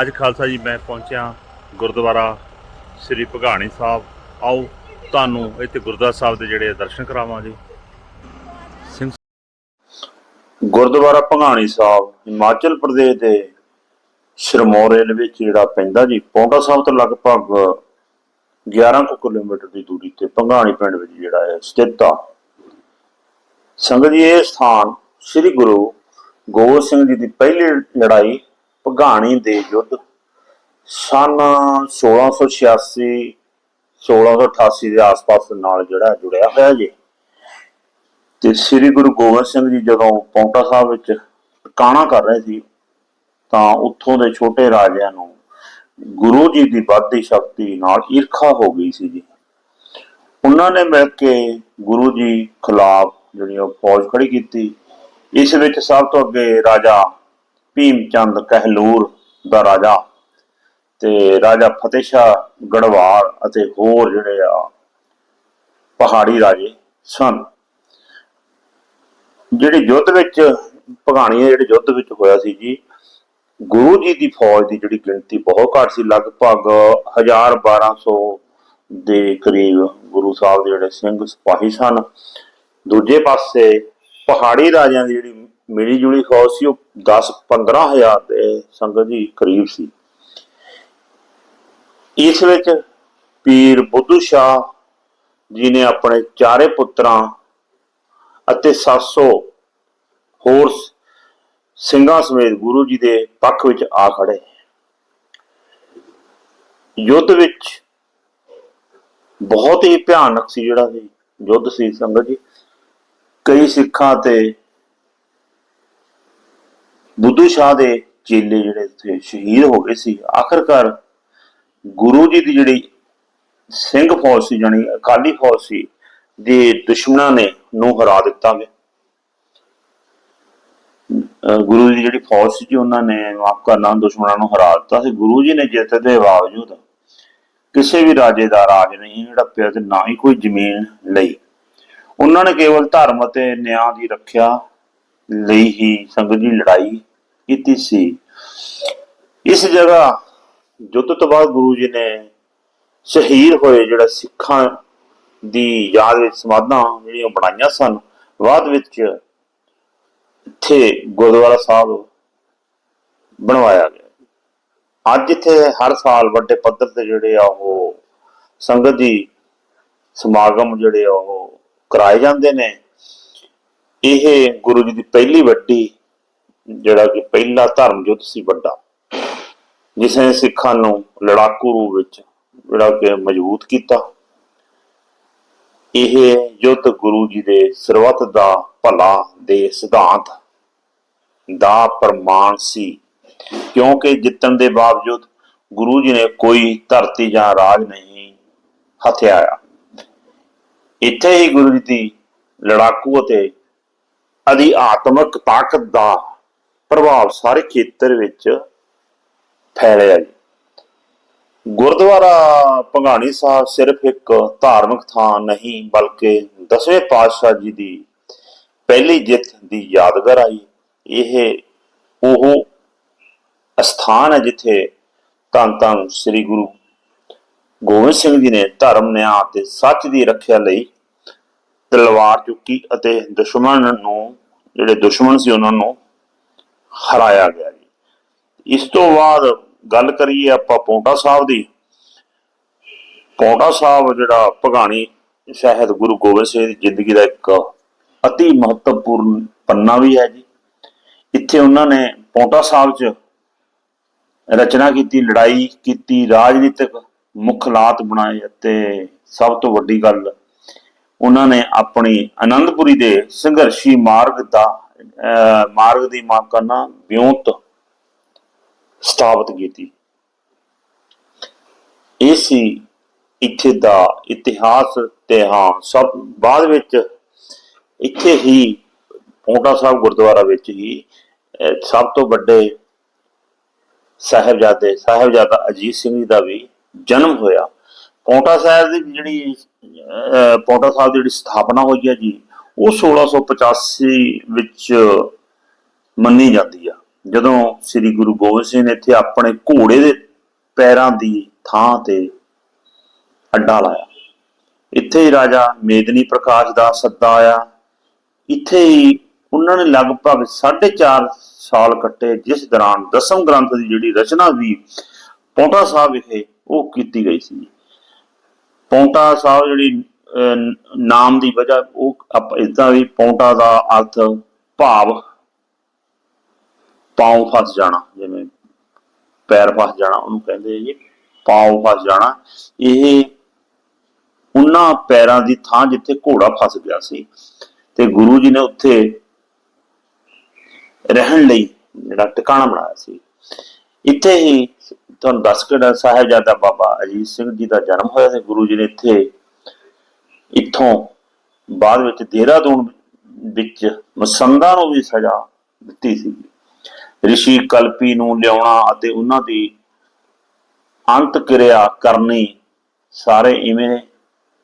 ਅੱਜ ਖਾਲਸਾ ਜੀ, ਮੈਂ ਪਹੁੰਚਿਆ ਗੁਰਦੁਆਰਾ ਸ੍ਰੀ ਭਗਾਣੀ ਸਾਹਿਬ। ਆਓ ਤੁਹਾਨੂੰ ਇੱਥੇ ਗੁਰਦੁਆਰਾ ਸਾਹਿਬ ਦੇ ਜਿਹੜੇ ਦਰਸ਼ਨ ਕਰਾਵਾਂਗੇ। ਸਿੰਘ ਗੁਰਦੁਆਰਾ ਭਗਾਣੀ ਸਾਹਿਬ, ਹਿਮਾਚਲ ਪ੍ਰਦੇਸ਼ ਦੇ ਸ਼ਰਮੋਰੇ ਦੇ ਵਿੱਚ ਜਿਹੜਾ ਪੈਂਦਾ ਜੀ ਪੌਂਟਾ ਸਾਹਿਬ ਤੋਂ ਲਗਭਗ 11 ਕੁ ਕਿਲੋਮੀਟਰ ਦੀ ਦੂਰੀ ਤੇ ਭੰਗਾਣੀ ਪਿੰਡ ਵਿੱਚ ਜਿਹੜਾ ਹੈ ਸਥਿਤ ਆ। ਸੰਗਤ ਜੀ, ਇਹ ਸਥਾਨ ਸ੍ਰੀ ਗੁਰੂ ਗੋਬਿੰਦ ਸਿੰਘ ਜੀ ਦੀ ਪਹਿਲੀ ਲੜਾਈ ਭਗਾਣੀ ਦੇ ਯੁੱਧ। ਸਨ 1686 1688 ਦੇ ਆਸ-ਪਾਸ ਨਾਲ ਜਿਹੜਾ ਜੁੜਿਆ ਹੋਇਆ ਜੀ। ਤੇ ਸ੍ਰੀ ਗੁਰੂ ਗੋਬਿੰਦ ਸਿੰਘ ਜੀ ਜਦੋਂ ਪੌਂਟਾ ਸਾਹਿਬ ਵਿੱਚ ਟਿਕਾਣਾ ਕਰ ਰਹੇ ਸੀ, ਤਾਂ ਉੱਥੋਂ ਦੇ ਛੋਟੇ ਰਾਜਿਆਂ ਨੂੰ ਗੁਰੂ ਜੀ ਦੀ ਵੱਧਦੀ ਸ਼ਕਤੀ ਨਾਲ ਈਰਖਾ ਹੋ ਗਈ ਸੀ ਜੀ। ਉਹਨਾਂ ਨੇ ਮਿਲ ਕੇ ਗੁਰੂ ਜੀ ਖਿਲਾਫ ਜਿਹੜੀ ਉਹ ਫੌਜ ਖੜੀ ਕੀਤੀ। ਇਸ ਵਿੱਚ ਸਭ ਤੋਂ ਅੱਗੇ ਰਾਜਾ ਭੀਮ ਚੰਦ ਕਹਿਲੂਰ ਦਾ ਰਾਜਾ ਤੇ ਰਾਜਾ ਫਤਿਹ ਸ਼ਾਹ ਗੜਵਾਲ ਅਤੇ ਹੋਰ ਜਿਹੜੇ ਆ ਪਹਾੜੀ ਰਾਜੇ ਸਨ। ਜਿਹੜੇ ਯੁੱਧ ਵਿੱਚ ਭਗਾਣੀਆਂ ਜਿਹੜੇ ਯੁੱਧ ਵਿੱਚ ਹੋਇਆ ਸੀ ਜੀ, ਗੁਰੂ ਜੀ ਦੀ ਫੌਜ ਦੀ ਜਿਹੜੀ ਗਿਣਤੀ ਬਹੁਤ ਘੱਟ ਸੀ। ਲਗਭਗ 1000 1200 ਦੇ ਕਰੀਬ ਗੁਰੂ ਸਾਹਿਬ ਦੇ ਜਿਹੜੇ ਸਿੰਘ ਸਿਪਾਹੀ ਸਨ। ਦੂਜੇ ਪਾਸੇ ਪਹਾੜੀ ਰਾਜਿਆਂ ਦੀ ਜਿਹੜੀ ਮਿਲੀ ਜੁਲੀ ਫੌਜ ਸੀ, ਉਹ 10 15000 ਦੇ ਸੰਗਤ ਜੀ ਕਰੀਬ ਸੀ। ਇਸ ਵਿੱਚ ਪੀਰ ਬੁੱਧੂ ਸ਼ਾਹ ਜੀ ਨੇ ਆਪਣੇ ਚਾਰੇ ਪੁੱਤਰਾਂ ਅਤੇ 700 ਹੋਰ ਸਿੰਘਾਂ ਸਮੇਤ ਗੁਰੂ ਜੀ ਦੇ ਪੱਖ ਵਿੱਚ ਆ ਖੜੇ। ਯੁੱਧ ਵਿੱਚ ਬਹੁਤ ਹੀ ਭਿਆਨਕ ਸੀ ਜਿਹੜਾ ਸੀ ਯੁੱਧ ਸੀ ਸੰਗਤ ਜੀ। ਕਈ ਸਿੱਖਾਂ ਤੇ ਬੁੱਧੂ ਸ਼ਾਹ ਦੇ ਚੇਲੇ ਜਿਹੜੇ ਸੀ ਸ਼ਹੀਦ ਹੋ ਗਏ ਸੀ। ਆਖਰਕਾਰ ਗੁਰੂ ਜੀ ਦੀ ਜਿਹੜੀ ਸਿੰਘ ਫੌਜ ਸੀ, ਜਾਣੀ ਅਕਾਲੀ ਫੌਜ ਸੀ, ਦੇ ਦੁਸ਼ਮਣਾਂ ਨੇ ਨੂੰ ਹਰਾ ਦਿੱਤਾ ਗਿਆ। ਗੁਰੂ ਜੀ ਦੀ ਜਿਹੜੀ ਫੌਜ ਸੀ ਜੀ, ਉਹਨਾਂ ਨੇ ਮਾਫ ਕਰਨਾ, ਦੁਸ਼ਮਣਾਂ ਨੂੰ ਹਰਾ ਦਿੱਤਾ ਸੀ। ਗੁਰੂ ਜੀ ਨੇ ਜਿੱਤ ਦੇ ਬਾਵਜੂਦ ਕਿਸੇ ਵੀ ਰਾਜੇ ਦਾ ਰਾਜ ਨਹੀਂ ਹੜੱਪਿਆ ਤੇ ਨਾ ਹੀ ਕੋਈ ਜ਼ਮੀਨ ਲਈ। ਉਹਨਾਂ ਨੇ ਕੇਵਲ ਧਰਮ ਅਤੇ ਨਿਆਂ ਦੀ ਰੱਖਿਆ ਲਈ ਹੀ ਸੰਗਤ ਦੀ ਲੜਾਈ ਕੀਤੀ ਸੀ। ਇਸ ਜਗ੍ਹਾ ਯੁੱਧ ਤੋਂ ਬਾਅਦ ਗੁਰੂ ਜੀ ਨੇ ਸ਼ਹੀਦ ਹੋਏ ਜਿਹੜਾ ਸਿੱਖਾਂ ਦੀ ਯਾਦ ਵਿੱਚ ਸਮਾਧਾਂ ਜਿਹੜੀਆਂ ਬਣਾਈਆਂ ਸਨ, ਬਾਅਦ ਵਿੱਚ ਇੱਥੇ ਗੁਰਦੁਆਰਾ ਸਾਹਿਬ ਬਣਵਾਇਆ ਗਿਆ। ਅੱਜ ਇੱਥੇ ਹਰ ਸਾਲ ਵੱਡੇ ਪੱਧਰ ਤੇ ਜਿਹੜੇ ਆ ਉਹ ਸੰਗਤ ਦੀ ਸਮਾਗਮ ਜਿਹੜੇ ਆ ਉਹ ਕਰਾਏ ਜਾਂਦੇ ਨੇ। ਇਹ ਗੁਰੂ ਜੀ ਦੀ ਪਹਿਲੀ ਵੱਡੀ, ਜਿਹੜਾ ਕਿ ਪਹਿਲਾ ਧਰਮ ਯੁੱਧ ਸੀ ਵੱਡਾ, ਜਿਸ ਨੇ ਸਿੱਖਾਂ ਨੂੰ ਲੜਾਕੂ ਰੂਪ ਵਿੱਚ ਜਿਹੜਾ ਕਿ ਮਜ਼ਬੂਤ ਕੀਤਾ। ਇਹ ਯੁੱਧ ਗੁਰੂ ਜੀ ਦੇ ਸਰਬੱਤ ਦਾ ਭਲਾ ਦੇ ਸਿਧਾਂਤ ਦਾ ਪ੍ਰਮਾਣ ਸੀ। ਕਿਉਂਕਿ ਜਿੱਤਣ ਦੇ ਬਾਵਜੂਦ ਗੁਰੂ ਜੀ ਨੇ ਕੋਈ ਧਰਤੀ ਜਾਂ ਰਾਜ ਨਹੀਂ ਹਥਿਆਇਆ। ਇੱਥੇ ਹੀ ਗੁਰੂ ਜੀ ਦੀ ਲੜਾਕੂ ਅਤੇ ਅਧਿਆਤਮਕ ਤਾਕਤ ਦਾ ਪ੍ਰਭਾਵ ਸਾਰੇ ਖੇਤਰ ਵਿੱਚ ਫੈਲਿਆ ਜੀ। ਗੁਰਦੁਆਰਾ ਭੰਗਾਣੀ ਸਾਹਿਬ ਸਿਰਫ ਇੱਕ ਧਾਰਮਿਕ ਥਾਂ ਨਹੀਂ, ਬਲਕਿ ਦਸਵੇਂ ਪਾਤਸ਼ਾਹ ਜੀ ਦੀ ਪਹਿਲੀ ਜਿੱਤ ਦੀ ਯਾਦਗਾਰ ਆਈ। ਇਹ ਉਹ ਅਸਥਾਨ ਹੈ ਜਿੱਥੇ ਧੰਨ ਧੰਨ ਸ੍ਰੀ ਗੁਰੂ ਗੋਬਿੰਦ ਸਿੰਘ ਜੀ ਨੇ ਧਰਮ, ਨਿਆਂ ਅਤੇ ਸੱਚ ਦੀ ਰੱਖਿਆ ਲਈ ਤਲਵਾਰ ਚੁੱਕੀ ਅਤੇ ਦੁਸ਼ਮਣ ਨੂੰ, ਜਿਹੜੇ ਦੁਸ਼ਮਣ ਸੀ ਉਹਨਾਂ ਨੂੰ ਹਰਾਇਆ ਗਿਆ ਜੀ। ਇਸ ਤੋਂ ਬਾਅਦ ਗੱਲ ਕਰੀਏ ਆਪਾਂ ਪੌਂਟਾ ਸਾਹਿਬ ਦੀ। ਪੌਂਟਾ ਸਾਹਿਬ ਜਿਹੜਾ ਭਗਾਣੀ ਸ਼ਾਇਦ ਗੁਰੂ ਗੋਬਿੰਦ ਸਿੰਘ ਦੀ ਜ਼ਿੰਦਗੀ ਦਾ ਇੱਕ ਅਤੀ ਮਹੱਤਵਪੂਰਨ ਪੰਨਾ ਵੀ ਹੈ ਜੀ। ਇੱਥੇ ਉਹਨਾਂ ਨੇ ਪੌਂਟਾ ਸਾਹਿਬ 'ਚ ਰਚਨਾ ਕੀਤੀ, ਲੜਾਈ ਕੀਤੀ, ਰਾਜਨੀਤਿਕ ਮੁੱਖ ਹਾਲਾਤ ਬਣਾਏ ਅਤੇ ਸਭ ਤੋਂ ਵੱਡੀ ਗੱਲ ਉਹਨਾਂ ਨੇ ਆਪਣੀ ਆਨੰਦਪੁਰੀ ਦੇ ਸੰਘਰਸ਼ੀ ਮਾਰਗ ਦਾ ਮਾਰਗ ਦੀ ਮਾਫ ਵਿਉਂਤ ਸਥਾਪਿਤ ਕੀਤੀ। ਇਹ ਸੀ ਇੱਥੇ ਦਾ ਇਤਿਹਾਸ ਤੇ ਹਾਂ, ਸਭ ਬਾਅਦ ਵਿੱਚ ਇੱਥੇ ਹੀ ਪੌਂਟਾ ਸਾਹਿਬ ਗੁਰਦੁਆਰਾ ਵਿੱਚ ਹੀ ਸਭ ਤੋਂ ਵੱਡੇ ਸਾਹਿਬਜ਼ਾਦੇ, ਸਾਹਿਬਜ਼ਾਦਾ ਅਜੀਤ ਸਿੰਘ ਜੀ ਦਾ ਵੀ ਜਨਮ ਹੋਇਆ। ਪੌਂਟਾ ਸਾਹਿਬ ਦੀ ਜਿਹੜੀ ਪੌਂਟਾ ਸਾਹਿਬ ਦੀ ਜਿਹੜੀ ਸਥਾਪਨਾ ਹੋਈ ਹੈ ਜੀ, ਉਹ 1685 ਵਿੱਚ ਮੰਨੀ ਜਾਂਦੀ ਆ। ਜਦੋਂ ਸ੍ਰੀ ਗੁਰੂ ਗੋਬਿੰਦ ਸਿੰਘ ਨੇ ਇੱਥੇ ਆਪਣੇ ਘੋੜੇ ਦੇ ਪੈਰਾਂ ਦੀ ਥਾਂ ਤੇ ਅੱਡਾ ਲਾਇਆ। ਇੱਥੇ ਹੀ ਰਾਜਾ ਮੇਦਨੀ ਪ੍ਰਕਾਸ਼ ਦਾ ਸੱਦਾ ਆਇਆ। ਇੱਥੇ ਹੀ ਉਹਨਾਂ ਨੇ ਲਗਭਗ 4.5 ਸਾਲ ਕੱਟੇ, ਜਿਸ ਦੌਰਾਨ ਦਸਮ ਗ੍ਰੰਥ ਦੀ ਜਿਹੜੀ ਰਚਨਾ ਵੀ ਪੌਂਟਾ ਸਾਹਿਬ ਵਿਖੇ ਉਹ ਕੀਤੀ ਗਈ ਸੀ। ਪੌਂਟਾ ਸਾਹਿਬ ਜਿਹੜੀ ਨਾਮ ਦੀ ਵਜ੍ਹਾ, ਉਹ ਇਦਾਂ ਵੀ ਪੌਂਟਾ ਦਾ ਅਰਥ ਭਾਵ ਪਾਉ ਫਸ ਜਾਣਾ, ਜਿਵੇਂ ਪੈਰ ਫਸ ਜਾਣਾ, ਉਹਨੂੰ ਕਹਿੰਦੇ ਜੀ, ਪਾਉ ਫਸ ਜਾਣਾ। ਇਹ ਉਹਨਾਂ ਪੈਰਾਂ ਦੀ ਥਾਂ ਜਿੱਥੇ ਘੋੜਾ ਫਸ ਗਿਆ ਸੀ, ਤੇ ਗੁਰੂ ਜੀ ਨੇ ਉੱਥੇ ਰਹਿਣ ਲਈ ਜਿਹੜਾ ਟਿਕਾਣਾ ਬਣਾਇਆ ਸੀ। ਇੱਥੇ ਹੀ ਤੁਹਾਨੂੰ ਦੱਸ ਕੇ ਸਾਹਿਬਜ਼ਾਦਾ ਬਾਬਾ ਅਜੀਤ ਸਿੰਘ ਜੀ ਦਾ ਜਨਮ ਹੋਇਆ ਸੀ, ਗੁਰੂ ਜੀ ਨੇ ਇੱਥੇ ਇੱਥੋਂ ਬਾਅਦ ਵਿੱਚ ਦੇਹਰਾਦੂਨ ਵਿੱਚ ਮਸੰਦਾਂ ਨੂੰ ਵੀ ਸਜ਼ਾ ਦਿੱਤੀ ਸੀ। ਰਿਸ਼ੀ ਕਲਪੀ ਨੂੰ ਲਿਆਉਣਾ ਅਤੇ ਉਹਨਾਂ ਦੀ ਅੰਤ ਕਿਰਿਆ ਕਰਨੀ ਸਾਰੇ ਇਵੇਂ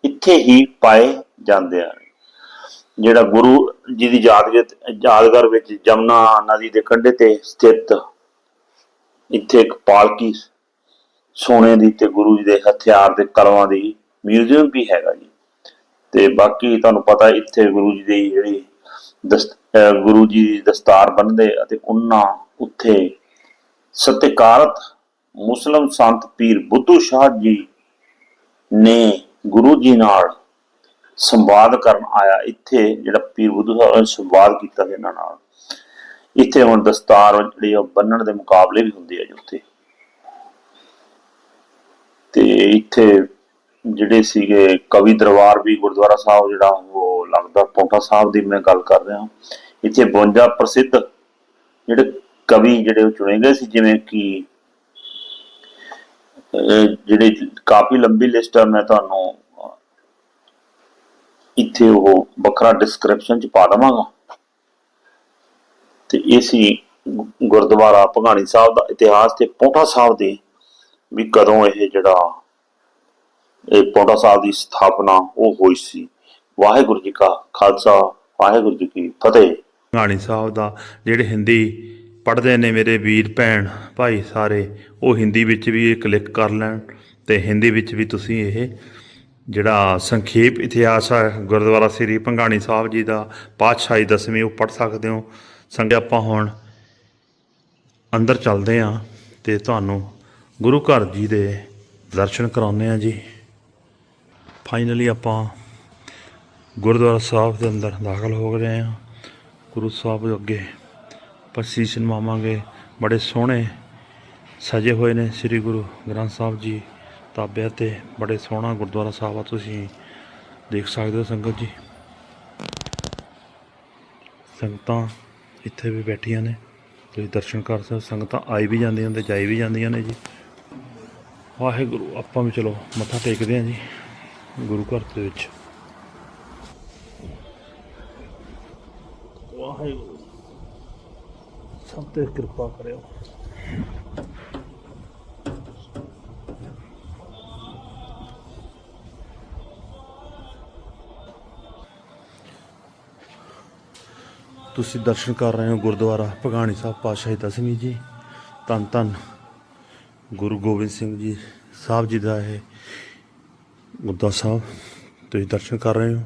ਇੱਥੇ ਹੀ ਪਾਏ ਜਾਂਦੇ ਹਨ। ਜਿਹੜਾ ਗੁਰੂ ਜੀ ਦੀ ਯਾਦਗਾਰ ਯਾਦਗਾਰ ਵਿੱਚ ਜਮਨਾ ਨਦੀ ਦੇ ਕੰਢੇ ਤੇ ਸਥਿਤ ਇੱਥੇ ਇੱਕ ਪਾਲਕੀ ਸੋਨੇ ਦੀ ਤੇ ਗੁਰੂ ਜੀ ਦੇ ਹਥਿਆਰ ਤੇ ਕਲਮਾਂ ਦੀ ਮਿਊਜ਼ੀਅਮ ਵੀ ਹੈਗਾ ਜੀ। ਤੇ ਬਾਕੀ ਤੁਹਾਨੂੰ ਪਤਾ ਇੱਥੇ ਗੁਰੂ ਜੀ ਦੀ ਜਿਹੜੀ ਗੁਰੂ ਜੀ ਦੀ ਦਸਤਾਰ ਬੰਨਦੇ ਅਤੇ ਉਹਨਾਂ ਉੱਥੇ ਸਤਿਕਾਰਤ ਮੁਸਲਮ ਸੰਤ ਪੀਰ ਬੁੱਧੂ ਸ਼ਾਹ ਜੀ ਨੇ ਗੁਰੂ ਜੀ ਨਾਲ ਸੰਵਾਦ ਕਰਨ ਆਇਆ। ਇੱਥੇ ਜਿਹੜਾ ਪੀਰ ਬੁੱਧੂ ਸਾਹਿਬ ਨੇ ਸੰਵਾਦ ਕੀਤਾ ਇਹਨਾਂ ਨਾਲ। ਇੱਥੇ ਹੁਣ ਦਸਤਾਰ ਜਿਹੜੀ ਉਹ ਬੰਨਣ ਦੇ ਮੁਕਾਬਲੇ ਵੀ ਹੁੰਦੇ ਆ ਜੀ ਉੱਥੇ। ਤੇ ਇੱਥੇ ਜਿਹੜੇ ਸੀਗੇ ਕਵੀ ਦਰਬਾਰ ਵੀ ਗੁਰਦੁਆਰਾ ਸਾਹਿਬ ਜਿਹੜਾ ਉਹ ਲੱਗਦਾ ਪੌਂਟਾ ਸਾਹਿਬ ਦੀ ਮੈਂ ਗੱਲ ਕਰ ਰਿਹਾ ਇੱਥੇ 52 ਪ੍ਰਸਿੱਧ ਜਿਹੜੇ ਕਵੀ ਜਿਹੜੇ ਉਹ ਚੁਣੇ ਗਏ ਸੀ, ਜਿਵੇਂ ਕਿ ਜਿਹੜੇ ਕਾਫੀ ਲੰਬੀ ਲਿਸਟ ਆ, ਮੈਂ ਤੁਹਾਨੂੰ ਇੱਥੇ ਉਹ ਵੱਖਰਾ ਡਿਸਕ੍ਰਿਪਸ਼ਨ ਚ ਪਾ ਦਵਾਂਗਾ। ਤੇ ਇਹ ਸੀ ਗੁ- ਗੁਰਦੁਆਰਾ ਭਗਾਣੀ ਸਾਹਿਬ ਦਾ ਇਤਿਹਾਸ ਤੇ ਪੌਂਟਾ ਸਾਹਿਬ ਦੇ ਵੀ ਕਦੋਂ ਇਹ ਜਿਹੜਾ ਇਹ ਪੌਂਟਾ ਸਾਹਿਬ ਦੀ ਸਥਾਪਨਾ ਉਹ ਹੋਈ ਸੀ। ਵਾਹਿਗੁਰੂ ਜੀ ਕਾ ਖਾਲਸਾ, ਵਾਹਿਗੁਰੂ ਜੀ ਕੀ ਫਤਿਹ। ਗਾਣੀ ਸਾਹਿਬ ਦਾ ਜਿਹੜੇ ਹਿੰਦੀ ਪੜ੍ਹਦੇ ਨੇ ਮੇਰੇ ਵੀਰ ਭੈਣ ਭਾਈ ਸਾਰੇ, ਉਹ ਹਿੰਦੀ ਵਿੱਚ ਵੀ ਇਹ ਕਲਿੱਕ ਕਰ ਲੈਣ ਤੇ ਹਿੰਦੀ ਵਿੱਚ ਵੀ ਤੁਸੀਂ ਇਹ ਜਿਹੜਾ ਸੰਖੇਪ ਇਤਿਹਾਸ ਹੈ ਗੁਰਦੁਆਰਾ ਸ੍ਰੀ ਭੰਗਾਣੀ ਸਾਹਿਬ ਜੀ ਦਾ, ਪਾਤਸ਼ਾਹੀ ਦਸਵੀਂ ਉਹ ਪੜ੍ਹ ਸਕਦੇ ਹੋ। ਸੰਗ ਆਪਾਂ ਹੁਣ ਅੰਦਰ ਚੱਲਦੇ ਆਂ ਤੇ ਤੁਹਾਨੂੰ ਗੁਰੂ ਘਰ ਜੀ ਦੇ ਦਰਸ਼ਨ ਕਰਾਉਂਦੇ ਆ ਜੀ। ਫਾਈਨਲੀ ਆਪਾਂ ਗੁਰਦੁਆਰਾ ਸਾਹਿਬ ਦੇ ਅੰਦਰ ਦਾਖਲ ਹੋ ਗਏ ਹਾਂ। ਗੁਰੂ ਸਾਹਿਬ ਦੇ ਅੱਗੇ ਪਸੀਸ ਨਵਾਵਾਂਗੇ ਬੜੇ ਸੋਹਣੇ ਸਜੇ ਹੋਏ ਨੇ ਸ੍ਰੀ ਗੁਰੂ ਗ੍ਰੰਥ ਸਾਹਿਬ ਜੀ ਤਾਬਿਆ ਤੇ। ਬੜੇ ਸੋਹਣਾ ਗੁਰਦੁਆਰਾ ਸਾਹਿਬ ਆ ਤੁਸੀਂ ਦੇਖ ਸਕਦੇ ਹੋ ਸੰਗਤ ਜੀ। ਸੰਗਤਾਂ ਇੱਥੇ ਵੀ ਬੈਠੀਆਂ ਨੇ। ਤੁਸੀਂ ਦਰਸ਼ਨ ਕਰ ਸਕਦੇ ਹੋ, ਸੰਗਤਾਂ ਆਈ ਵੀ ਜਾਂਦੀਆਂ ਤੇ ਜਾਈ ਵੀ ਜਾਂਦੀਆਂ ਨੇ ਜੀ। ਵਾਹਿਗੁਰੂ, ਆਪਾਂ ਵੀ ਚਲੋ ਮੱਥਾ ਟੇਕਦੇ ਹਾਂ ਜੀ, ਗੁਰੂ ਘਰ ਦੇ ਵਿੱਚ। ਵਾਹਿਗੁਰੂ, ਸਭ ਤੇ ਕਿਰਪਾ ਕਰਿਓ। ਤੁਸੀਂ ਦਰਸ਼ਨ ਕਰ ਰਹੇ ਹੋ ਗੁਰਦੁਆਰਾ ਭਗਾਣੀ ਸਾਹਿਬ ਪਾਤਸ਼ਾਹੀ ਦਸਵੀਂ ਜੀ। ਧੰਨ ਧੰਨ ਗੁਰੂ ਗੋਬਿੰਦ ਸਿੰਘ ਜੀ ਸਾਹਿਬ ਜੀ ਦਾ ਇਹ ਗੁਰਦੁਆਰਾ ਸਾਹਿਬ। ਤੁਸੀਂ ਦਰਸ਼ਨ ਕਰ ਰਹੇ ਹੋ।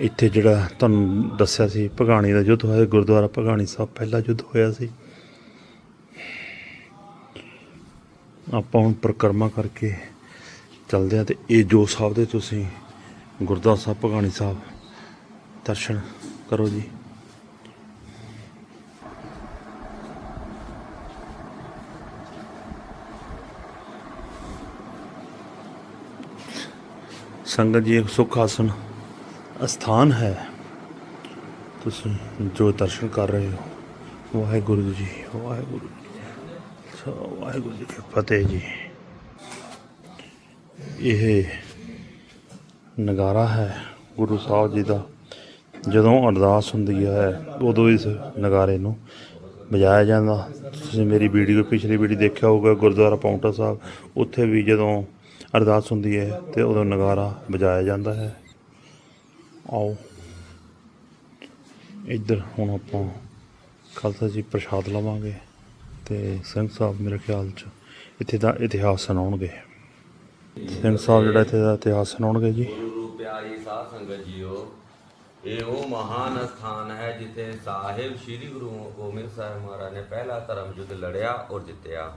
ਇੱਥੇ ਜਿਹੜਾ ਤੁਹਾਨੂੰ ਦੱਸਿਆ ਸੀ ਭਗਾਣੀ ਦਾ ਯੁੱਧ ਹੋਇਆ, ਗੁਰਦੁਆਰਾ ਭਗਾਣੀ ਸਾਹਿਬ ਪਹਿਲਾ ਯੁੱਧ ਹੋਇਆ ਸੀ। ਆਪਾਂ ਹੁਣ ਪ੍ਰਕਰਮਾ ਕਰਕੇ ਚੱਲਦੇ ਆ ਤੇ ਇਹ ਜੋ ਸਾਹਿਬ ਦੇ ਤੁਸੀਂ ਗੁਰਦੁਆਰਾ ਸਾਹਿਬ, ਭਗਾਣੀ ਸਾਹਿਬ ਦਰਸ਼ਨ ਕਰੋ ਜੀ। ਸੰਗਤ ਜੀ, ਇੱਕ ਸੁਖ ਆਸਨ ਅਸਥਾਨ ਹੈ। ਤੁਸੀਂ ਜੋ ਦਰਸ਼ਨ ਕਰ ਰਹੇ ਹੋ, ਵਾਹਿਗੁਰੂ ਜੀ ਵਾਹਿਗੁਰੂ ਜੀ ਵਾਹਿਗੁਰੂ ਜੀ ਕੀ ਫਤਿਹ ਜੀ। ਇਹ ਨਗਾਰਾ ਹੈ, ਗੁਰੂ ਸਾਹਿਬ ਜੀ ਦਾ। ਜਦੋਂ ਅਰਦਾਸ ਹੁੰਦੀ ਹੈ, ਉਦੋਂ ਇਸ ਨਗਾਰੇ ਨੂੰ ਵਜਾਇਆ ਜਾਂਦਾ। ਤੁਸੀਂ ਮੇਰੀ ਵੀਡੀਓ, ਪਿਛਲੀ ਵੀਡੀਓ ਦੇਖਿਆ ਹੋਊਗਾ, ਗੁਰਦੁਆਰਾ ਪੌਂਟਾ ਸਾਹਿਬ। ਉੱਥੇ ਵੀ ਜਦੋਂ ਅਰਦਾਸ ਹੁੰਦੀ ਹੈ ਤੇ ਉਦੋਂ ਨਗਾਰਾ ਵਜਾਇਆ ਜਾਂਦਾ ਹੈ। ਆਓ। ਇੱਧਰ ਹੁਣ ਆਪਾਂ ਖਾਲਸਾ ਜੀ ਪ੍ਰਸ਼ਾਦ ਲਵਾਂਗੇ ਤੇ ਸਿੰਘ ਸਾਹਿਬ ਮੇਰੇ ਖਿਆਲ ਚ ਇੱਥੇ ਦਾ ਇਤਿਹਾਸ ਸੁਣਾਉਣਗੇ। ਸਿੰਘ ਸਾਹਿਬ ਜਿਹੜਾ ਇੱਥੇ ਦਾ ਇਤਿਹਾਸ ਸੁਣਾਉਣਗੇ ਜੀ। ਗੁਰੂ ਪਿਆਰੀ ਸਾਧ ਸੰਗਤ ਜੀਓ, ਇਹ ਉਹ ਮਹਾਨ ਸਥਾਨ ਹੈ ਜਿੱਥੇ ਸਾਹਿਬ ਸ੍ਰੀ ਗੁਰੂ ਗੋਬਿੰਦ ਸਾਹਿਬ ਮਹਾਰਾਜ ਨੇ ਪਹਿਲਾ ਧਰਮ ਯੁੱਧ ਲੜਿਆ ਔਰ ਜਿੱਤਿਆ।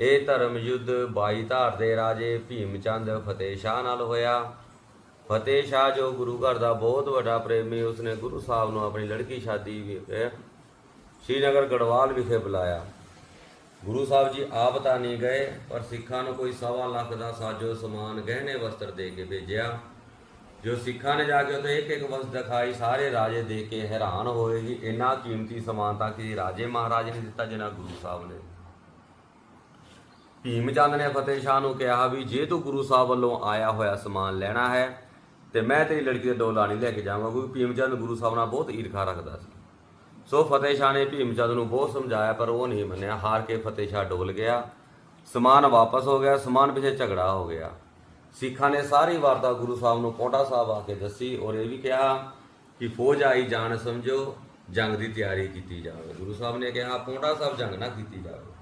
ਇਹ ਧਰਮ ਯੁੱਧ ਬਾਈ ਧਾਰ ਦੇ ਰਾਜੇ ਭੀਮ ਚੰਦ ਫਤਿਹ ਸ਼ਾਹ ਨਾਲ ਹੋਇਆ। ਫਤਿਹ ਸ਼ਾਹ ਜੋ ਗੁਰੂ ਘਰ ਦਾ ਬਹੁਤ ਵੱਡਾ ਪ੍ਰੇਮੀ, ਉਸਨੇ ਗੁਰੂ ਸਾਹਿਬ ਨੂੰ ਆਪਣੀ ਲੜਕੀ ਸ਼ਾਦੀ ਵਿਖੇ ਸ਼੍ਰੀਨਗਰ ਗੜਵਾਲ ਵਿਖੇ ਬੁਲਾਇਆ। ਗੁਰੂ ਸਾਹਿਬ ਜੀ ਆਪ ਤਾਂ ਨਹੀਂ ਗਏ, ਪਰ ਸਿੱਖਾਂ ਨੂੰ ਕੋਈ ਸਵਾ ਲੱਖ ਦਾ ਸਾਜੋ ਸਮਾਨ ਗਹਿਣੇ ਵਸਤਰ ਦੇ ਕੇ ਭੇਜਿਆ। ਜੋ ਸਿੱਖਾਂ ਨੇ ਜਾ ਕੇ ਉੱਥੇ ਇੱਕ ਇੱਕ ਵਸਤ ਦਿਖਾਈ, ਸਾਰੇ ਰਾਜੇ ਦੇਖ ਕੇ ਹੈਰਾਨ ਹੋਏ ਕਿ ਇੰਨਾ ਕੀਮਤੀ ਸਮਾਨ ਤਾਂ ਕਿ ਰਾਜੇ ਮਹਾਰਾਜ ਨੇ ਦਿੱਤਾ ਜਿੰਨਾ ਗੁਰੂ ਸਾਹਿਬ ਨੇ। ਭੀਮ ਚੰਦ ਨੇ ਫਤਿਹ ਸ਼ਾਹ ਨੂੰ ਕਿਹਾ ਵੀ ਜੇ ਤੂੰ ਗੁਰੂ ਸਾਹਿਬ ਵੱਲੋਂ ਆਇਆ ਹੋਇਆ ਸਮਾਨ ਲੈਣਾ ਹੈ, ਤੇ ਮੈਂ ਤੇਰੀ ਲੜਕੀ ਦੇ ਡੋਲਾ ਨਹੀਂ ਲੈ ਕੇ ਜਾਵਾਂਗਾ, ਕਿਉਂਕਿ ਭੀਮ ਚੰਦ ਗੁਰੂ ਸਾਹਿਬ ਨਾਲ ਬਹੁਤ ਈਰਖਾ ਰੱਖਦਾ ਸੀ। ਸੋ ਫਤਿਹ ਸ਼ਾਹ ਨੇ ਭੀਮ ਚੰਦ ਨੂੰ ਬਹੁਤ ਸਮਝਾਇਆ, ਪਰ ਉਹ ਨਹੀਂ ਮੰਨਿਆ। ਹਾਰ ਕੇ ਫਤਿਹ ਸ਼ਾਹ ਡੋਲ ਗਿਆ। ਸਮਾਨ ਵਾਪਸ ਹੋ ਗਿਆ, ਸਮਾਨ ਪਿੱਛੇ ਝਗੜਾ ਹੋ ਗਿਆ। ਸਿੱਖਾਂ ਨੇ ਸਾਰੀ ਵਾਰਤਾ ਗੁਰੂ ਸਾਹਿਬ ਨੂੰ ਪੌਂਟਾ ਸਾਹਿਬ ਆ ਕੇ ਦੱਸੀ ਔਰ ਇਹ ਵੀ ਕਿਹਾ ਕਿ ਫੌਜ ਆਈ, ਜਾਣ ਸਮਝੋ, ਜੰਗ ਦੀ ਤਿਆਰੀ ਕੀਤੀ ਜਾਵੇ। ਗੁਰੂ ਸਾਹਿਬ ਨੇ ਕਿਹਾ, ਪੌਂਟਾ ਸਾਹਿਬ ਜੰਗ ਨਾ ਕੀਤੀ ਜਾਵੇ।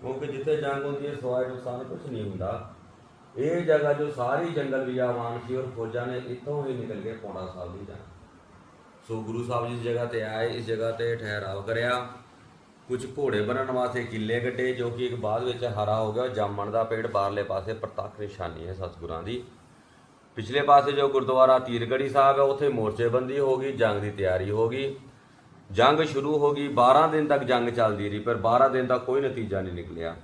ਕਿਉਂਕਿ ਜਿੱਥੇ ਜੰਗ ਹੁੰਦੀ ਹੈ ਸਵਾਏ ਨੁਕਸਾਨ ਕੁਝ ਨਹੀਂ ਹੁੰਦਾ। ਇਹ ਜਗ੍ਹਾ ਜੋ ਸਾਰੀ ਜੰਗਲ ਵਿਆਵਾਨ ਸੀ ਔਰ ਫੌਜਾਂ ਨੇ ਇੱਥੋਂ ਹੀ ਨਿਕਲ ਕੇ ਪੌੜਾ ਸਾਹਿਬ ਦੀ ਜਾਣਾ ਸੋ ਗੁਰੂ ਸਾਹਿਬ ਜਿਸ ਜਗ੍ਹਾ ਤੇ ਆਏ, ਇਸ ਜਗ੍ਹਾ ਤੇ ਠਹਿਰਾਵ ਕਰਿਆ। ਕੁਝ ਘੋੜੇ ਬਣਨ ਵਾਸਤੇ ਕਿੱਲੇ ਗੱਡੇ ਜੋ ਕਿ ਇੱਕ ਬਾਅਦ ਵਿੱਚ ਹਰਾ ਹੋ ਗਿਆ। ਜਾਮਣ ਦਾ ਪੇੜ ਬਾਹਰਲੇ ਪਾਸੇ ਪ੍ਰਤੱਖ ਨਿਸ਼ਾਨੀ ਹੈ ਸਤਿਗੁਰਾਂ ਦੀ। ਪਿਛਲੇ ਪਾਸੇ ਜੋ ਗੁਰਦੁਆਰਾ ਤੀਰਗੜੀ ਸਾਹਿਬ ਹੈ, ਉੱਥੇ ਮੋਰਚੇਬੰਦੀ ਹੋ ਗਈ, ਜੰਗ ਦੀ ਤਿਆਰੀ ਹੋ ਗਈ। ਜੰਗ ਸ਼ੁਰੂ ਹੋ ਗਈ 12 ਦਿਨ ਤੱਕ ਜੰਗ ਚੱਲਦੀ ਰਹੀ, ਪਰ 12 ਦਿਨ ਦਾ ਕੋਈ ਨਤੀਜਾ ਨਹੀਂ ਨਿਕਲਿਆ।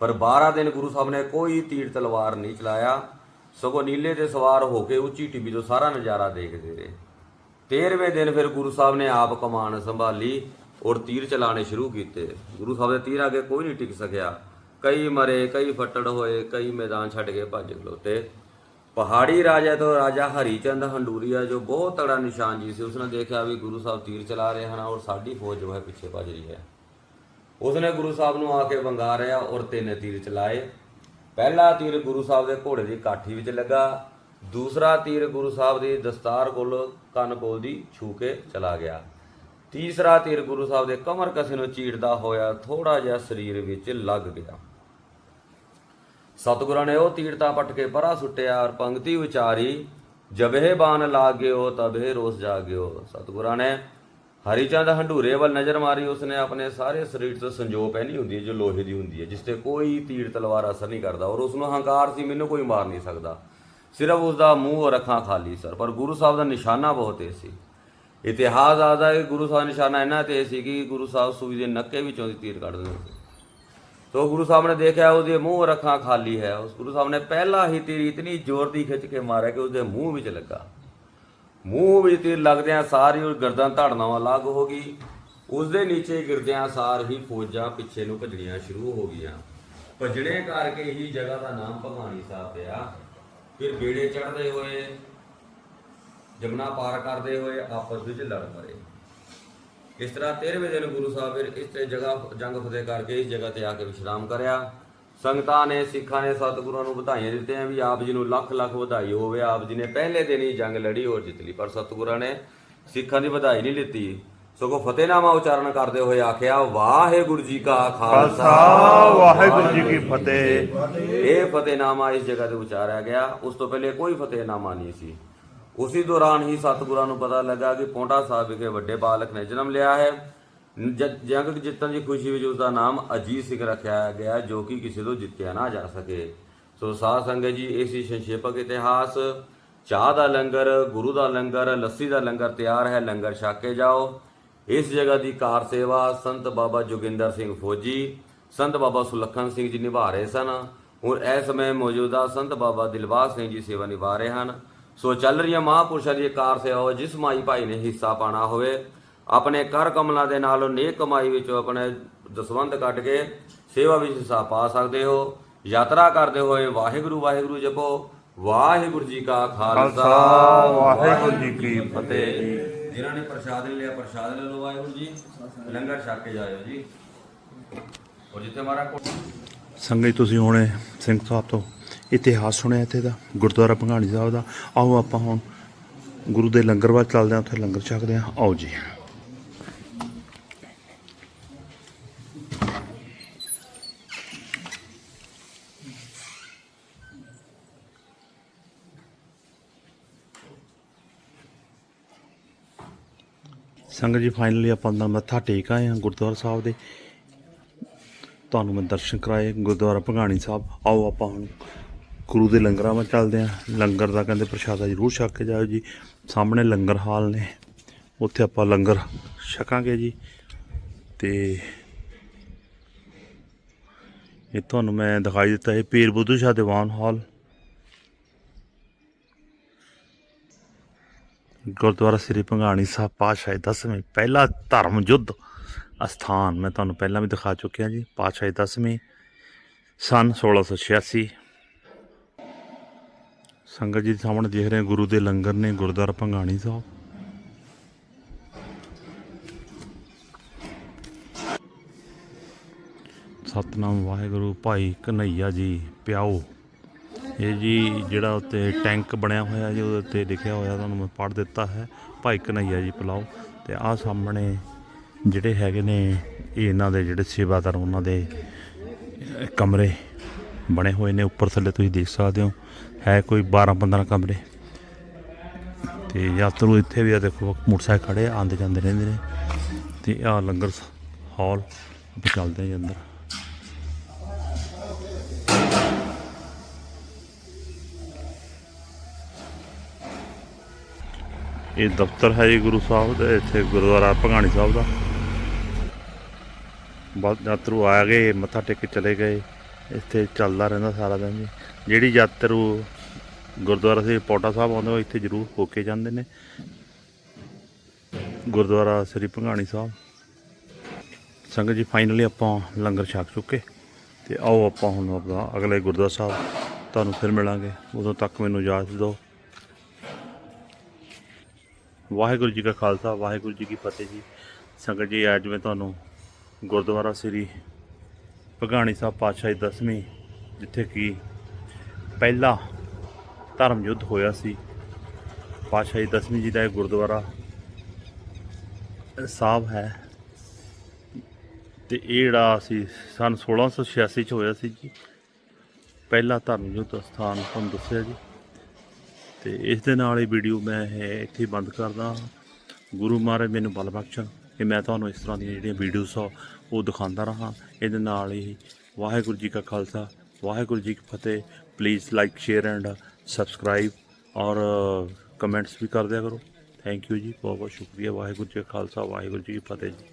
ਪਰ 12 ਦਿਨ ਗੁਰੂ ਸਾਹਿਬ ਨੇ ਕੋਈ ਤੀਰ ਤਲਵਾਰ ਨਹੀਂ ਚਲਾਇਆ। ਸਗੋਂ ਨੀਲੇ ਤੇ ਸਵਾਰ ਹੋ ਕੇ ਉੱਚੀ ਟਿੱਬੀ ਤੋਂ ਸਾਰਾ ਨਜ਼ਾਰਾ ਦੇਖਦੇ ਰਹੇ। 13ਵੇਂ ਦਿਨ ਫਿਰ ਗੁਰੂ ਸਾਹਿਬ ਨੇ ਆਪ ਕਮਾਨ ਸੰਭਾਲੀ ਔਰ ਤੀਰ ਚਲਾਣੇ ਸ਼ੁਰੂ ਕੀਤੇ। ਗੁਰੂ ਸਾਹਿਬ ਦੇ ਤੀਰ ਅੱਗੇ ਕੋਈ ਨਹੀਂ ਟਿਕ ਸਕਿਆ। ਕਈ ਮਰੇ, ਕਈ ਫੱਟੜ ਹੋਏ, ਕਈ ਮੈਦਾਨ ਛੱਡ ਕੇ ਭੱਜ ਖਲੋਤੇ। ਪਹਾੜੀ ਰਾਜਾ ਤੋਂ ਰਾਜਾ ਹਰੀਚੰਦ ਹੰਡੂਰੀਆ ਜੋ ਬਹੁਤ ਤੜਾ ਨਿਸ਼ਾਨ ਜੀ ਸੀ, ਉਸਨੇ ਦੇਖਿਆ ਵੀ ਗੁਰੂ ਸਾਹਿਬ ਤੀਰ ਚਲਾ ਰਹੇ ਹਨ ਔਰ ਸਾਡੀ ਫੌਜ ਜੋ ਹੈ ਪਿੱਛੇ ਭੱਜ ਰਹੀ ਹੈ। ਉਸਨੇ ਗੁਰੂ ਸਾਹਿਬ ਨੂੰ ਆ ਕੇ ਵੰਗਾਰਿਆ ਔਰ ਤਿੰਨ ਤੀਰ ਚਲਾਏ। ਪਹਿਲਾ ਤੀਰ ਗੁਰੂ ਸਾਹਿਬ ਦੇ ਘੋੜੇ ਦੀ ਕਾਠੀ ਵਿੱਚ ਲੱਗਾ, ਦੂਸਰਾ ਤੀਰ ਗੁਰੂ ਸਾਹਿਬ ਦੀ ਦਸਤਾਰ ਕੋਲ ਕੰਨ ਕੋਲ ਦੀ ਛੂ ਕੇ ਚਲਾ ਗਿਆ। ਤੀਸਰਾ ਤੀਰ ਗੁਰੂ ਸਾਹਿਬ ਦੇ ਕਮਰ ਕਸੇ ਨੂੰ ਚੀੜਦਾ ਹੋਇਆ ਥੋੜਾ ਜਿਹਾ ਸਰੀਰ ਵਿੱਚ ਲੱਗ ਗਿਆ। ਸਤਿਗੁਰਾਂ ਨੇ ਉਹ ਤੀਰਤਾ ਪਟ ਕੇ ਪਰਾ ਸੁੱਟਿਆ ਔਰ ਪੰਕਤੀ ਉਚਾਰੀ, ਜਬਹਿ ਬਾਣ ਲਾਗਿਓ, ਤਬਹਿ ਰੋਸ ਜਾਗਿਓ। ਸਤਿਗੁਰਾਂ ਨੇ ਹਰੀਚੰਦ ਹੰਡੂਰੇ ਵੱਲ ਨਜ਼ਰ ਮਾਰੀ, ਉਸਨੇ ਆਪਣੇ ਸਾਰੇ ਸਰੀਰ ਤੋਂ ਸੰਜੋ ਪਹਿਨੀ ਹੁੰਦੀ ਹੈ, ਜੋ ਲੋਹੇ ਦੀ ਹੁੰਦੀ ਹੈ, ਜਿਸ ਤੇ ਕੋਈ ਤੀਰ ਤਲਵਾਰ ਅਸਰ ਨਹੀਂ ਕਰਦਾ ਔਰ ਉਸ ਨੂੰ ਹੰਕਾਰ ਸੀ, ਮੈਨੂੰ ਕੋਈ ਮਾਰ ਨਹੀਂ ਸਕਦਾ। ਸਿਰਫ ਉਸ ਦਾ ਮੂੰਹ ਔਰ ਅੱਖਾਂ ਖਾਲੀ ਸਰ ਪਰ ਗੁਰੂ ਸਾਹਿਬ ਦਾ ਨਿਸ਼ਾਨਾ ਬਹੁਤ ਤੇਜ਼ ਸੀ। ਇਤਿਹਾਸ ਆਦਾ ਹੈ ਗੁਰੂ ਸਾਹਿਬ ਦਾ ਨਿਸ਼ਾਨਾ ਇੰਨਾ ਤੇਜ਼ ਸੀ ਕਿ ਗੁਰੂ ਸਾਹਿਬ ਸੂਈ ਦੇ ਨੱਕੇ ਵਿੱਚੋਂ ਦੀ ਤੀਰ ਕੱਢ ਦਿੰਦੇ ਸੀ। ਤੋ ਗੁਰੂ ਸਾਹਿਬ ਨੇ ਦੇਖਿਆ ਉਹਦੇ ਮੂੰਹ ਔਰ ਅੱਖਾਂ ਖਾਲੀ ਹੈ। ਉਸ ਗੁਰੂ ਸਾਹਿਬ ਨੇ ਪਹਿਲਾਂ ਹੀ ਤੀਰ ਇਤਨੀ ਜ਼ੋਰ ਦੀ ਖਿੱਚ ਕੇ ਮਾਰਿਆ ਕਿ ਉਹਦੇ ਮੂੰਹ ਵਿੱਚ ਲੱਗਾ। ਮੂੰਹ ਵਿੱਚ ਤੀਰ ਲੱਗਦਿਆਂ ਸਾਰੀ ਉਹ ਗਰਦਨ ਧੜਨਾ ਅਲੱਗ ਹੋ ਗਈ। ਉਸ ਦੇ ਨੀਚੇ ਗਿਰਦਿਆਂ ਸਾਰ ਹੀ ਫੌਜਾਂ ਪਿੱਛੇ ਨੂੰ ਭੱਜਣੀਆਂ ਸ਼ੁਰੂ ਹੋ ਗਈਆਂ। ਭੱਜਣੇ ਕਰਕੇ ਹੀ ਜਗ੍ਹਾ ਦਾ ਨਾਮ ਭਗਾਣੀ ਸਾਹਿਬ ਪਿਆ। ਫਿਰ ਬੇੜੇ ਚੜ੍ਹਦੇ ਹੋਏ, ਜਮਨਾ ਪਾਰ ਕਰਦੇ ਹੋਏ ਆਪਸ ਵਿੱਚ ਲੜ ਪਏ। ਇਸ ਤਰ੍ਹਾਂ 13ਵੇਂ ਦਿਨ ਗੁਰੂ ਸਾਹਿਬ ਫਿਰ ਇਸ ਤੇ ਜਗ੍ਹਾ ਜੰਗ ਫਤਿਹ ਕਰਕੇ ਇਸ ਜਗ੍ਹਾ ਤੇ ਆ ਕੇ ਵਿਸ਼ਰਾਮ ਕਰਿਆ। ਸੰਗਤਾਂ ਨੇ ਸਿੱਖਾਂ ਨੇ ਸਤਿਗੁਰਾਂ ਨੂੰ ਵਧਾਈਆਂ ਦਿੱਤੀਆਂ ਵੀ ਆਪ ਜੀ ਨੂੰ ਲੱਖ ਲੱਖ ਵਧਾਈ ਹੋਵੇ। ਆਪ ਜੀ ਨੇ ਪਹਿਲੇ ਦਿਨ ਹੀ ਜੰਗ ਲੜੀ ਔਰ ਜਿੱਤ ਲਈ। ਪਰ ਸਤਿਗੁਰਾਂ ਨੇ ਸਿੱਖਾਂ ਦੀ ਵਧਾਈ ਨਹੀਂ ਲਿੱਤੀ। ਸਗੋਂ ਫਤਿਹਨਾਮਾ ਉਚਾਰਨ ਕਰਦੇ ਹੋਏ ਆਖਿਆ ਵਾਹਿਗੁਰੂ ਜੀ ਕਾ ਖਾਲਸਾ ਖਾਲਸਾ ਵਾਹਿਗੁਰੂ ਜੀ ਕੀ ਫਤਿਹ। ਇਹ ਫਤਿਹਨਾਮਾ ਇਸ ਜਗ੍ਹਾ ਤੇ ਉਚਾਰਿਆ ਗਿਆ। ਉਸ ਤੋਂ ਪਹਿਲੇ ਕੋਈ ਫਤਿਹਨਾਮਾ ਨਹੀਂ ਸੀ। ਉਸੇ ਦੌਰਾਨ ਹੀ ਸਤਿਗੁਰਾਂ ਨੂੰ ਪਤਾ ਲੱਗਾ ਕਿ ਪੌਂਟਾ ਸਾਹਿਬ ਵਿਖੇ ਵੱਡੇ ਬਾਲਕ ਨੇ ਜਨਮ ਲਿਆ ਹੈ। ਜੰਗ ਜਿੱਤਣ ਦੀ ਖੁਸ਼ੀ ਵਿੱਚ ਉਸ ਦਾ ਨਾਮ ਅਜੀਤ ਸਿੰਘ ਰੱਖਿਆ ਗਿਆ ਜੋ ਕਿ ਕਿਸੇ ਤੋਂ ਜਿੱਤਿਆ ਨਾ ਜਾ ਸਕੇ। ਸੋ ਸਾਧ ਸੰਗਤ ਜੀ, ਇਹ ਸੀ ਸੰਖੇਪਕ ਇਤਿਹਾਸ। ਚਾਹ ਦਾ ਲੰਗਰ, ਗੁਰੂ ਦਾ ਲੰਗਰ, ਲੱਸੀ ਦਾ ਲੰਗਰ ਤਿਆਰ ਹੈ, ਲੰਗਰ ਛਕ ਕੇ ਜਾਓ। ਇਸ ਜਗ੍ਹਾ ਦੀ ਕਾਰ ਸੇਵਾ ਸੰਤ ਬਾਬਾ ਜੋਗਿੰਦਰ ਸਿੰਘ ਫੌਜੀ, ਸੰਤ ਬਾਬਾ ਸੁਲੱਖਣ ਸਿੰਘ ਜੀ ਨਿਭਾ ਰਹੇ ਸਨ। ਹੁਣ ਇਸ ਸਮੇਂ ਮੌਜੂਦਾ ਸੰਤ ਬਾਬਾ ਦਿਲਬਾਗ ਸਿੰਘ ਜੀ ਸੇਵਾ ਨਿਭਾ ਰਹੇ ਹਨ। ਸੋ ਚੱਲ ਰਹੀਆਂ ਮਹਾਂਪੁਰਸ਼ਾਂ ਦੀ ਕਾਰ ਸੇਵਾ ਜਿਸ ਮਾਈ ਭਾਈ ਨੇ ਹਿੱਸਾ ਪਾਣਾ ਹੋਵੇ। ਆਪਣੇ ਕਰ ਕਮਲਾਂ ਦੇ ਨਾਲ ਨੇਕ ਕਮਾਈ ਵਿੱਚੋਂ ਆਪਣੇ ਦਸਵੰਧ ਕੱਢ ਕੇ ਸੇਵਾ ਵਿੱਚ ਹਿੱਸਾ ਪਾ ਸਕਦੇ ਹੋ। ਯਾਤਰਾ ਕਰਦੇ ਹੋਏ ਵਾਹਿਗੁਰੂ ਵਾਹਿਗੁਰੂ ਜਪੋ। ਵਾਹਿਗੁਰੂ ਜੀ ਕਾ ਖਾਲਸਾ। ਵਾਹਿਗੁਰੂ ਜੀ ਕੀ ਫਤਿਹ। ਜਿਨ੍ਹਾਂ ਨੇ ਪ੍ਰਸ਼ਾਦ ਲੈ ਲਿਆ ਪ੍ਰਸ਼ਾਦ ਲੈ ਲਓ ਵਾਹਿਗੁਰੂ ਜੀ। ਲੰਗਰ ਛਕ ਕੇ ਜਾਇਓ ਜੀ। ਔਰ ਜਿੱਥੇ ਮਾਰਾ ਸੰਗਤ ਤੁਸੀਂ ਹੁਣੇ ਸਿੰਘ ਸਾਹਿਬ ਤੋਂ। ਇਤਿਹਾਸ ਸੁਣਿਆ ਇੱਥੇ ਦਾ, ਗੁਰਦੁਆਰਾ ਭੰਗਾਣੀ ਸਾਹਿਬ ਦਾ। ਆਓ ਆਪਾਂ ਹੁਣ ਗੁਰੂ ਦੇ ਲੰਗਰ ਬਾਅਦ ਚੱਲਦੇ ਆ ਉੱਥੇ ਲੰਗਰ ਛਕਦੇ ਆ ਆਓ ਜੀ। ਸੰਗਤ ਜੀ ਫਾਈਨਲੀ ਆਪਾਂ ਦਾ ਮੱਥਾ ਟੇਕ ਆਏ ਹਾਂ ਗੁਰਦੁਆਰਾ ਸਾਹਿਬ ਦੇ। ਤੁਹਾਨੂੰ ਮੈਂ ਦਰਸ਼ਨ ਕਰਾਏ ਗੁਰਦੁਆਰਾ ਭੰਗਾਣੀ ਸਾਹਿਬ। ਆਓ ਆਪਾਂ ਹੁਣ ਗੁਰੂ ਦੇ ਲੰਗਰਾਂ ਵਿੱਚ ਚੱਲਦੇ ਹਾਂ। ਲੰਗਰ ਦਾ ਕਹਿੰਦੇ ਪ੍ਰਸ਼ਾਦਾ ਜ਼ਰੂਰ ਛਕ ਕੇ ਜਾਓ ਜੀ। ਸਾਹਮਣੇ ਲੰਗਰ ਹਾਲ ਨੇ। ਉੱਥੇ ਆਪਾਂ ਲੰਗਰ ਛਕਾਂਗੇ ਜੀ। ਤੇ ਇਹ ਤੁਹਾਨੂੰ ਮੈਂ ਦਿਖਾਈ ਦਿੱਤਾ, ਇਹ ਪੀਰ ਬੁੱਧੂ ਸ਼ਾਹ ਦੀਵਾਨ ਹਾਲ। ਗੁਰਦੁਆਰਾ ਸ੍ਰੀ ਭੰਗਾਣੀ ਸਾਹਿਬ ਪਾਤਸ਼ਾਹੀ ਦਸਵੇਂ, ਪਹਿਲਾ ਧਰਮ ਯੁੱਧ ਅਸਥਾਨ। ਮੈਂ ਤੁਹਾਨੂੰ ਪਹਿਲਾਂ ਵੀ ਦਿਖਾ ਚੁੱਕਿਆ ਜੀ, ਪਾਤਸ਼ਾਹੀ ਦਸਵੇਂ, ਸਨ 1686 ਸੰਗਤ ਜੀ ਦੇ ਸਾਹਮਣੇ ਦੇਖ ਰਹੇ ਗੁਰੂ ਦੇ ਲੰਗਰ ਨੇ ਗੁਰਦੁਆਰਾ ਭੰਗਾਣੀ ਸਾਹਿਬ। ਸਤਨਾਮ ਵਾਹਿਗੁਰੂ, ਭਾਈ ਕਨਈਆ ਜੀ, ਪਿਆਓ। ਇਹ ਜੀ ਜਿਹੜਾ ਉੱਤੇ ਟੈਂਕ ਬਣਿਆ ਹੋਇਆ ਜੀ, ਉਹਦੇ ਉੱਤੇ ਲਿਖਿਆ ਹੋਇਆ, ਤੁਹਾਨੂੰ ਮੈਂ ਪੜ੍ਹ ਦਿੱਤਾ ਹੈ। ਭਾਈ ਕਨਈਆ ਜੀ, ਪਿਲਾਓ। ਤੇ ਆਹ ਸਾਹਮਣੇ ਜਿਹੜੇ ਹੈਗੇ ਨੇ ਇਹਨਾਂ ਦੇ ਜਿਹੜੇ ਸੇਵਾਦਾਰ, ਉਹਨਾਂ ਦੇ ਕਮਰੇ। ਬਣੇ ਹੋਏ ਨੇ ਉੱਪਰ ਥੱਲੇ ਤੁਸੀਂ ਦੇਖ ਸਕਦੇ ਹੋ। ਹੈ ਕੋਈ 12 15 ਕਮਰੇ। ਤੇ ਯਾਤਰੂ ਇੱਥੇ ਵੀ ਆ ਦੇਖੋ ਮੋਟਰਸਾਈਕਲ ਖੜੇ ਆ, ਆਉਂਦੇ ਜਾਂਦੇ ਰਹਿੰਦੇ ਨੇ। ਤੇ ਆਹ ਲੰਗਰ ਹਾਲ ਆਪਾਂ ਚੱਲਦੇ ਹਾਂ ਜੀ ਅੰਦਰ। ਇਹ ਦਫ਼ਤਰ ਹੈ ਜੀ ਗੁਰੂ ਸਾਹਿਬ ਦਾ ਇੱਥੇ ਗੁਰਦੁਆਰਾ ਭੰਗਾਣੀ ਸਾਹਿਬ ਦਾ। ਬਹੁਤ ਯਾਤਰੂ ਆ ਗਏ ਮੱਥਾ ਟੇਕ ਕੇ ਚਲੇ ਗਏ। ਇੱਥੇ ਚੱਲਦਾ ਰਹਿੰਦਾ ਸਾਰਾ ਦਿਨ ਜੀ। ਜਿਹੜੀ ਯਾਤਰੂ ਗੁਰਦੁਆਰਾ ਸ੍ਰੀ ਪੌਟਾ ਸਾਹਿਬ ਆਉਂਦੇ ਉਹ ਇੱਥੇ ਜ਼ਰੂਰ ਹੋ ਕੇ ਜਾਂਦੇ ਨੇ। ਗੁਰਦੁਆਰਾ ਸ੍ਰੀ ਭੰਗਾਣੀ ਸਾਹਿਬ। ਸੰਗਤ ਜੀ ਫਾਈਨਲੀ ਆਪਾਂ ਲੰਗਰ ਛਕ ਚੁੱਕੇ। ਤੇ ਆਓ ਆਪਾਂ ਹੁਣ ਆਪਣਾ ਅਗਲੇ ਗੁਰਦੁਆਰਾ ਸਾਹਿਬ। ਤੁਹਾਨੂੰ ਫਿਰ ਮਿਲਾਂਗੇ। ਉਦੋਂ ਤੱਕ ਮੈਨੂੰ ਇਜਾਜ਼ਤ ਦਿਓ। ਵਾਹਿਗੁਰੂ ਜੀ ਕਾ ਖਾਲਸਾ, ਵਾਹਿਗੁਰੂ ਜੀ ਕੀ ਫਤਿਹ ਜੀ। ਸੰਗਤ ਜੀ, ਅੱਜ ਮੈਂ ਤੁਹਾਨੂੰ ਗੁਰਦੁਆਰਾ ਸ੍ਰੀ ਭਗਾਣੀ ਸਾਹਿਬ ਪਾਤਸ਼ਾਹੀ ਦਸਵੀਂ, ਜਿੱਥੇ ਕਿ ਪਹਿਲਾ ਧਰਮ ਯੁੱਧ ਹੋਇਆ ਸੀ। ਪਾਤਸ਼ਾਹੀ ਦਸਵੀਂ ਜੀ ਦਾ ਇਹ ਗੁਰਦੁਆਰਾ ਸਾਹਿਬ ਹੈ। ਤੇ ਇਹ ਜਿਹੜਾ ਸੀ ਸਨ 1686 ਚ ਹੋਇਆ ਸੀ ਜੀ। ਪਹਿਲਾ ਧਰਮ ਯੁੱਧ ਸਥਾਨ ਤੁਹਾਨੂੰ ਦੱਸਿਆ ਜੀ। ਤੇ ਇਸ ਦੇ ਨਾਲ ਇਹ ਵੀਡੀਓ ਮੈਂ ਇਹ ਇੱਥੇ ਬੰਦ ਕਰਦਾ ਹਾਂ। ਗੁਰੂ ਮਹਾਰਾਜ ਮੈਨੂੰ ਬਲ ਬਖਸ਼ਣ। ਕਿ ਮੈਂ ਤੁਹਾਨੂੰ ਇਸ ਤਰ੍ਹਾਂ ਦੀਆਂ ਜਿਹੜੀਆਂ ਵੀਡੀਓਜ਼ ਆ, ਉਹ ਦਿਖਾਉਂਦਾ ਰਹਾ। ਇਹਦੇ ਨਾਲ ਹੀ ਵਾਹਿਗੁਰੂ ਜੀ ਕਾ ਖਾਲਸਾ, ਵਾਹਿਗੁਰੂ ਜੀ ਕੀ ਫਤਿਹ। Please like share and subscribe ਔਰ ਕਮੈਂਟਸ ਵੀ ਕਰ ਦਿਆ ਕਰੋ। ਥੈਂਕ ਯੂ ਜੀ ਬਹੁਤ ਬਹੁਤ ਸ਼ੁਕਰੀਆ। ਵਾਹਿਗੁਰੂ ਜੀ ਕਾ ਖਾਲਸਾ, ਵਾਹਿਗੁਰੂ ਜੀ ਕੀ ਫਤਿਹ ਜੀ।